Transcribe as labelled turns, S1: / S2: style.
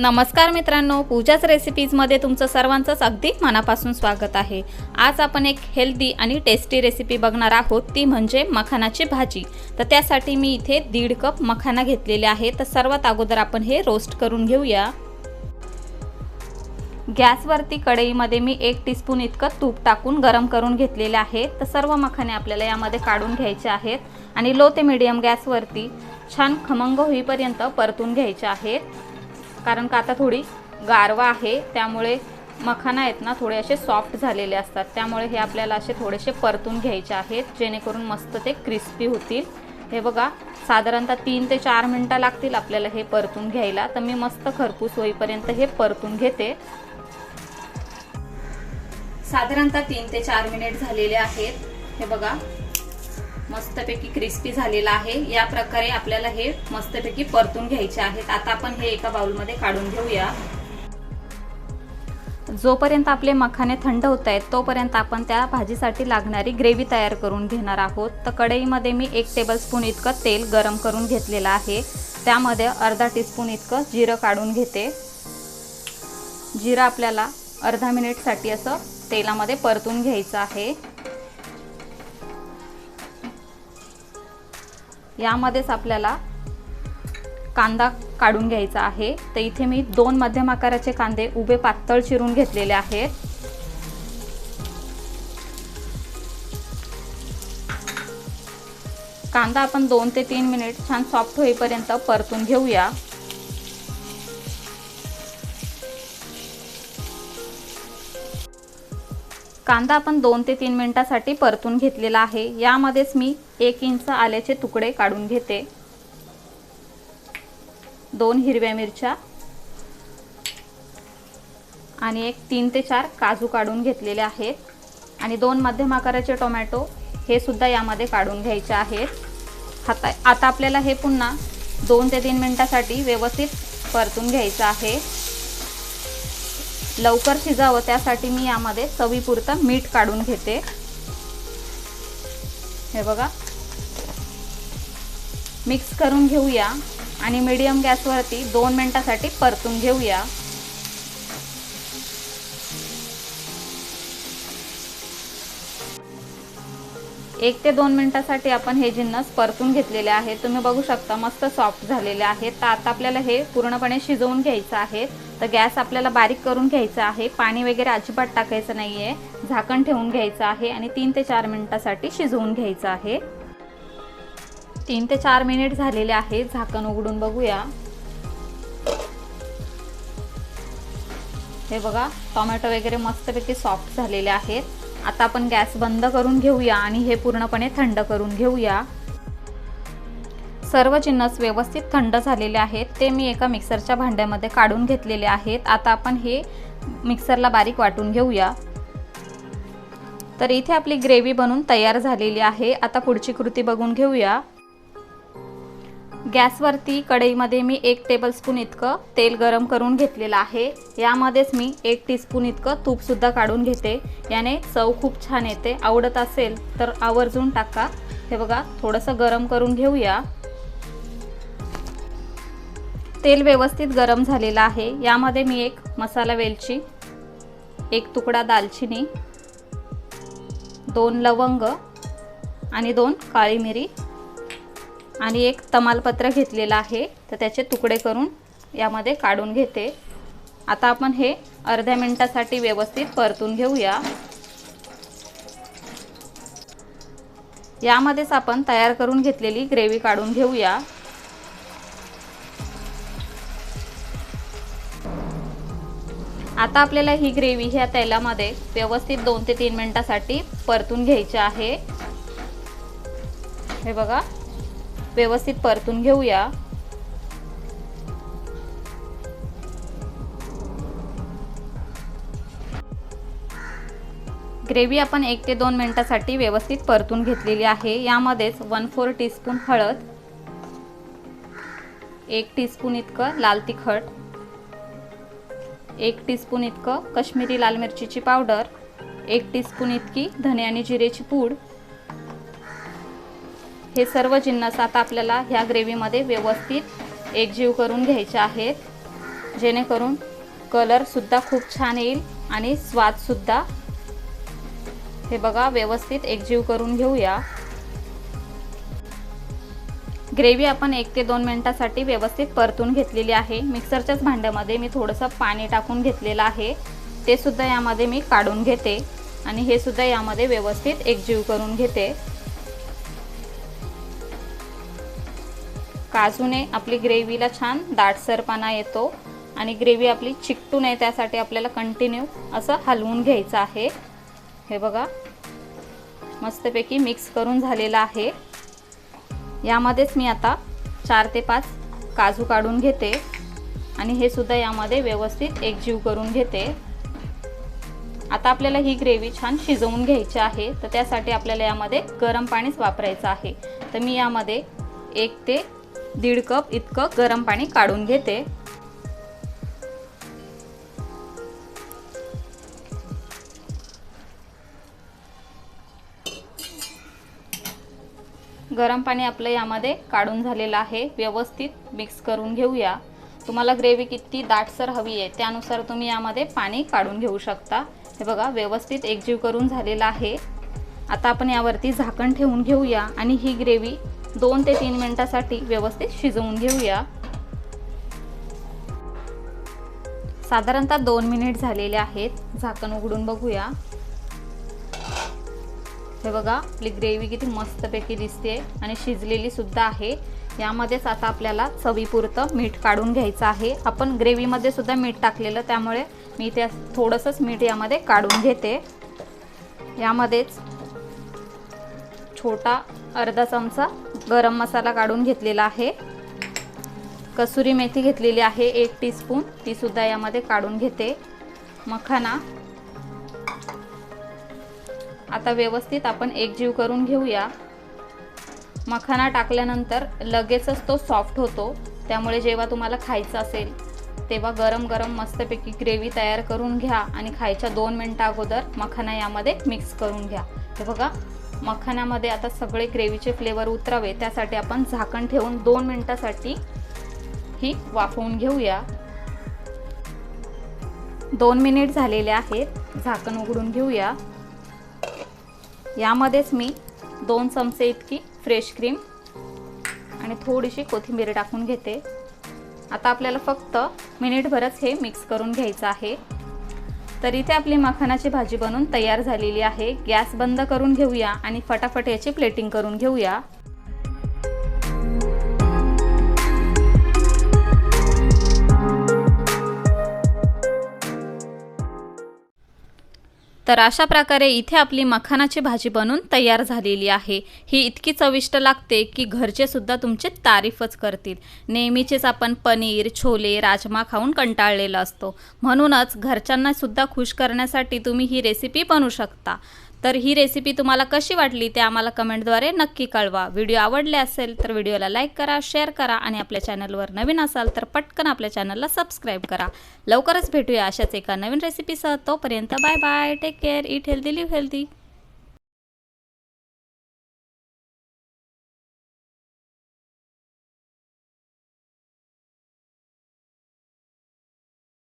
S1: नमस्कार मित्रांनो पूजाच रेसिपीजमध्ये तुमचं सर्वांचंच अगदी मनापासून स्वागत आहे. आज आपण एक हेल्दी आणि टेस्टी रेसिपी बघणार आहोत ती म्हणजे मखानाची भाजी. तर त्यासाठी मी इथे दीड कप मखाना घेतलेले आहे. तर सर्वात अगोदर आपण हे रोस्ट करून घेऊया. गॅसवरती कढईमध्ये मी एक टीस्पून इतकं तूप टाकून गरम करून घेतलेले आहे. तर सर्व मखाने आपल्याला यामध्ये काढून घ्यायचे आहेत आणि लो ते मिडियम गॅसवरती छान खमंग होईपर्यंत परतून घ्यायचे आहेत. कारण का आता थोडी गारवा आहे त्यामुळे मखाना आहेत ना थोडे असे सॉफ्ट झालेले असतात. त्यामुळे हे आपल्याला असे थोडेसे परतून घ्यायचे आहेत जेणेकरून मस्त ते क्रिस्पी होतील. हे बघा साधारणतः तीन ते चार मिनटं लागतील आपल्याला हे परतून घ्यायला. तर मी मस्त खरपूस होईपर्यंत हे परतून घेते. साधारणतः तीन ते चार मिनिट झालेले आहेत. हे बघा मस्तपैकी क्रिस्पी झालेला आहे. या प्रकारे आपल्याला हे मस्तपैकी परतून घ्यायचे आहेत. आता आपण हे एका बाउलमध्ये काढून घेऊया. जोपर्यंत आपले मखाने थंड होत आहेत तोपर्यंत आपण त्या भाजीसाठी लागणारी ग्रेव्ही तयार करून घेणार आहोत. तर कढईमध्ये मी एक टेबलस्पून इतकं तेल गरम करून घेतलेलं आहे. त्यामध्ये अर्धा टीस्पून इतकं जिरं काढून घेते. जिरं आपल्याला अर्धा मिनिटसाठी असं तेलामध्ये परतून घ्यायचं आहे. यामध्येच आपल्याला कांदा काढून घ्यायचा आहे. तर इथे मी दोन मध्यम आकाराचे कांदे उभे पातळ चिरून घेतलेले आहेत. कांदा आपण दोन ते तीन मिनिट छान सॉफ्ट होईपर्यंत परतून घेऊया. कांदा आपण दोन ते तीन मिनिटासाठी परतून घेतलेला आहे. यामध्येच मी एक इंच आल्याचे तुकडे काढून घेते. दोन हिरव्या मिरच्या आणि एक तीन ते चार काजू काढून घेतलेले आहेत. आणि दोन मध्यम आकाराचे टोमॅटो हे सुद्धा यामध्ये काढून घ्यायचे आहेत. आता आता आपल्याला हे पुन्हा दोन ते तीन मिनटासाठी व्यवस्थित परतून घ्यायचं आहे. लवकर शिजावं त्यासाठी मी यामध्ये चवीपुरतं मीठ काढून घेते. हे बघा. मिक्स करून घेऊया आणि मीडियम गॅसवरती दोन मिनटासाठी परतून घेऊया. एक ते दोन मिनिटासाठी आपण हे जिन्नस परतून घेतलेले आहेत. तुम्ही बघू शकता मस्त सॉफ्ट झालेले आहेत. तर आता आपल्याला हे पूर्णपणे शिजवून घ्यायचं आहे. तर गॅस आपल्याला बारीक करून घ्यायचा आहे. पाणी वगैरे अजिबात टाकायचं नाही आहे झाकण ठेवून घ्यायचं आहे आणि तीन ते चार मिनिटासाठी शिजवून घ्यायचं आहे. तीन ते चार मिनिट झालेले आहे झाकण उघडून बघूया. हे बघा टोमॅटो वगैरे मस्तपैकी सॉफ्ट झालेले आहेत. आता आपण गॅस बंद करून घेऊया आणि हे पूर्णपणे थंड करून घेऊया. सर्व जिन्नस व्यवस्थित थंड झालेले आहेत. ते मी एका मिक्सरच्या भांड्यामध्ये काढून घेतलेले आहेत. आता आपण हे मिक्सरला बारीक वाटून घेऊया. तर इथे आपली ग्रेव्ही बनून तयार झालेली आहे. आता पुढची कृती बघून घेऊया. गॅसवरती कढईमध्ये मी एक टेबलस्पून इतकं तेल गरम करून घेतलेलं आहे. यामध्येच मी एक टीस्पून इतकं तूपसुद्धा काढून घेते. याने चव खूप छान येते. आवडत असेल तर आवर्जून टाका. हे बघा थोडंसं गरम करून घेऊया. तेल व्यवस्थित गरम झालेलं आहे. यामध्ये मी एक मसाला वेलची एक तुकडा दालचिनी दोन लवंग आणि दोन काळी मिरी आणि एक तमालपत्र घेतलेलं आहे. तर त्याचे तुकडे करून यामध्ये काढून घेते. आता आपण हे अर्ध्या मिनटासाठी व्यवस्थित परतून घेऊया. यामध्येच आपण तयार करून घेतलेली ग्रेव्ही काढून घेऊया. आता आपल्याला ही ग्रेव्ही ह्या तेलामध्ये व्यवस्थित दोन ते तीन मिनिटासाठी परतून घ्यायची आहे. हे बघा. व्यवस्थित परतून घेऊया. ग्रेव्ही आपण एक ते दोन मिनटासाठी व्यवस्थित परतून घेतलेली आहे. यामध्येच वन फोर टीस्पून हळद एक टीस्पून इतकं लाल तिखट एक टीस्पून इतकं कश्मीरी लाल मिरचीची पावडर एक टीस्पून इतकी धने आणि जिरेची पूड हे सर्व जिन्नस आता आपल्याला ह्या ग्रेव्हीमध्ये व्यवस्थित एकजीव करून घ्यायचे आहेत. जेणेकरून कलरसुद्धा खूप छान येईल आणि स्वादसुद्धा हे बघा व्यवस्थित एकजीव करून घेऊया. ग्रेव्ही आपण एक ते दोन मिनटासाठी व्यवस्थित परतून घेतलेली आहे. मिक्सरच्याच भांड्यामध्ये मी थोडंसं पाणी टाकून घेतलेलं आहे. ते सुद्धा यामध्ये मी काढून घेते आणि हे सुद्धा यामध्ये व्यवस्थित एकजीव करून घेते. काजूने आपली ग्रेव्हीला छान दाटसरपणा येतो आणि ग्रेव्ही आपली चिकटू नये त्यासाठी आपल्याला कंटिन्यू असं हलवून घ्यायचं आहे. हे बघा मस्तपैकी मिक्स करून झालेलं आहे. यामध्येच मी आता चार ते पाच काजू काढून घेते आणि हे सुद्धा यामध्ये व्यवस्थित एकजीव करून घेते. आता आपल्याला ही ग्रेव्ही छान शिजवून घ्यायची आहे तर त्यासाठी आपल्याला यामध्ये गरम पाणीच वापरायचं आहे. तर मी यामध्ये एक ते दीड कप इतकं गरम पाणी काढून घेते. गरम पाणी आपलं यामध्ये काढून झालेलं आहे. व्यवस्थित मिक्स करून घेऊया. तुम्हाला ग्रेव्ही किती दाटसर हवी आहे त्यानुसार तुम्ही यामध्ये पाणी काढून घेऊ शकता. हे बघा व्यवस्थित एकजीव करून झालेला आहे. आता आपण यावरती झाकण ठेवून घेऊया आणि ही ग्रेव्ही दोन ते तीन मिनिटासाठी व्यवस्थित शिजवून घेऊया. साधारणतः दोन मिनिट झालेले आहेत. झाकण उघडून बघूया. हे बघा आपली ग्रेव्ही किती मस्तपैकी दिसते आणि शिजलेली सुद्धा आहे. यामध्येच आता आपल्याला चवीपुरतं मीठ काढून घ्यायचं आहे. आपण ग्रेव्हीमध्ये सुद्धा मीठ टाकलेलं त्यामुळे मी त्या थोडंसंच मीठ यामध्ये काढून घेते. यामध्येच छोटा अर्धा चमचा गरम मसाला काढून घेतलेला आहे. कसुरी मेथी घेतलेली आहे एक टीस्पून तीसुद्धा यामध्ये काढून घेते. मखाना. आता व्यवस्थित आपण एकजीव करून घेऊया. मखाना टाकल्यानंतर लगेचच तो सॉफ्ट होतो. त्यामुळे जेव्हा तुम्हाला खायचं असेल तेव्हा गरम गरम मस्तपैकी ग्रेव्ही तयार करून घ्या आणि खायच्या दोन मिनटं अगोदर मखाना यामध्ये मिक्स करून घ्या. हे बघा मखाण्यामध्ये आता सगळे ग्रेव्हीचे फ्लेवर उतरावे त्यासाठी आपण झाकण ठेवून दोन मिनटासाठी ही वाफवून घेऊया. दोन मिनिट झालेले आहेत झाकण उघडून घेऊया. यामध्येच मी दोन चमचे इतकी फ्रेश क्रीम आणि थोडीशी कोथिंबीर टाकून घेते. आता आपल्याला फक्त मिनिटभरच हे मिक्स करून घ्यायचं आहे. तर इथे आपली मखानाची भाजी बनून तयार झालेली आहे. गॅस बंद करून घेऊया आणि फटाफट याची प्लेटिंग करून घेऊया. तर अशा प्रकारे इथे आपली मखानाची भाजी बनून तयार झालेली आहे. ही इतकी चविष्ट लागते की घरचे सुद्धा तुमचे तारीफच करतील. नेहमीचेच आपण पनीर छोले राजमा खाऊन कंटाळलेला असतो. म्हणूनच घरच्यांना सुद्धा खुश करण्यासाठी तुम्ही ही रेसिपी बनवू शकता. तर ही रेसिपी तुम्हाला कशी वाटली ते आम्हाला कमेंटद्वारे नक्की कळवा. व्हिडिओ आवडले असेल तर व्हिडिओला लाईक करा शेअर करा आणि आपल्या चॅनलवर नवीन असाल तर पटकन आपल्या चॅनलला सबस्क्राईब करा. लवकरच भेटूया अशाच एका नवीन रेसिपीसह तोपर्यंत bye bye take care eat healthy live healthy